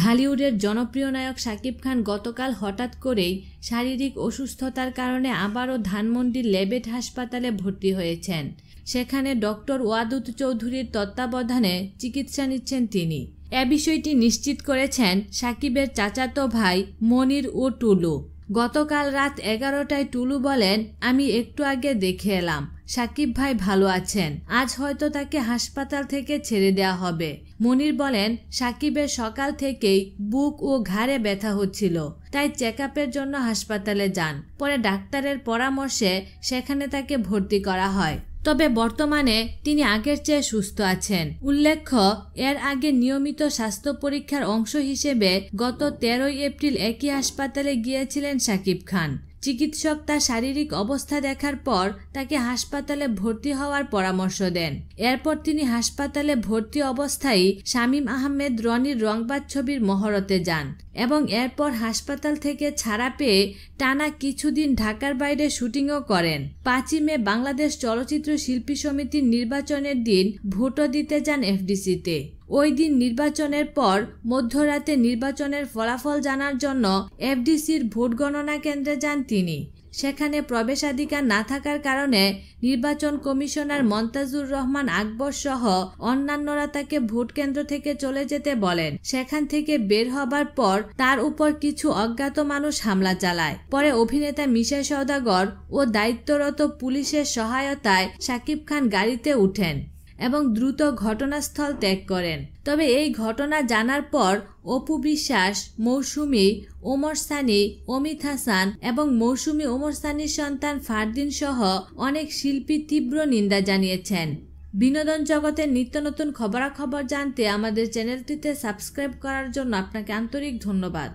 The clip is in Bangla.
ঢালিউডের জনপ্রিয় নায়ক শাকিব খান গতকাল হঠাৎ করেই শারীরিক অসুস্থতার কারণে আবারও ধানমন্ডির লেবেট হাসপাতালে ভর্তি হয়েছেন। সেখানে ডক্টর ওয়াদুদ চৌধুরীর তত্ত্বাবধানে চিকিৎসা নিচ্ছেন তিনি। এ বিষয়টি নিশ্চিত করেছেন সাকিবের চাচাতো ভাই মনির ও টুলু। গতকাল রাত এগারোটায় টুলু বলেন, আমি একটু আগে দেখে এলাম। সাকিব ভাই ভালো আছেন। আজ হয়তো তাকে হাসপাতাল থেকে ছেড়ে দেওয়া হবে। মনির বলেন, সাকিবের সকাল থেকেই বুক ও ঘাড়ে ব্যথা হচ্ছিল, তাই চেক জন্য হাসপাতালে যান। পরে ডাক্তারের পরামর্শে সেখানে তাকে ভর্তি করা হয়। তবে বর্তমানে তিনি আগের চেয়ে সুস্থ আছেন। উল্লেখ্য, এর আগে নিয়মিত স্বাস্থ্য পরীক্ষার অংশ হিসেবে গত তেরোই এপ্রিল একই হাসপাতালে গিয়েছিলেন সাকিব খান। চিকিৎসক তার শারীরিক অবস্থা দেখার পর তাকে হাসপাতালে ভর্তি হওয়ার পরামর্শ দেন। এরপর তিনি হাসপাতালে ভর্তি অবস্থায় শামীম আহমেদ রনির রংবাদ ছবির মহরতে যান এবং এরপর হাসপাতাল থেকে ছাড়া পেয়ে টানা কিছুদিন ঢাকার বাইরে শুটিংও করেন। পাঁচই মে বাংলাদেশ চলচ্চিত্র শিল্পী সমিতির নির্বাচনের দিন ভোটও দিতে যান এফডিসিতে। ওই দিন নির্বাচনের পর মধ্যরাতে নির্বাচনের ফলাফল জানার জন্য এফডিসির ভোট গণনা কেন্দ্রে যান তিনি। সেখানে প্রবেশাধিকার না থাকার কারণে নির্বাচন কমিশনার মন্তাজুর রহমান আকবর সহ অন্যান্যরা তাকে ভোট কেন্দ্র থেকে চলে যেতে বলেন। সেখান থেকে বের হবার পর তার উপর কিছু অজ্ঞাত মানুষ হামলা চালায়। পরে অভিনেতা মিশা সৌদাগর ও দায়িত্বরত পুলিশের সহায়তায় শাকিব খান গাড়িতে উঠেন। এবং দ্রুত ঘটনাস্থল ত্যাগ করেন। তবে এই ঘটনা জানার পর অপু বিশ্বাস, মৌসুমি, ওমর সানি, অমিত হাসান এবং মৌসুমি, ওমর সানির সন্তান ফারদিন সহ অনেক শিল্পী তীব্র নিন্দা জানিয়েছেন। বিনোদন জগতের নিত্য নতুন খবরাখবর জানতে আমাদের চ্যানেলটিতে সাবস্ক্রাইব করার জন্য আপনাকে আন্তরিক ধন্যবাদ।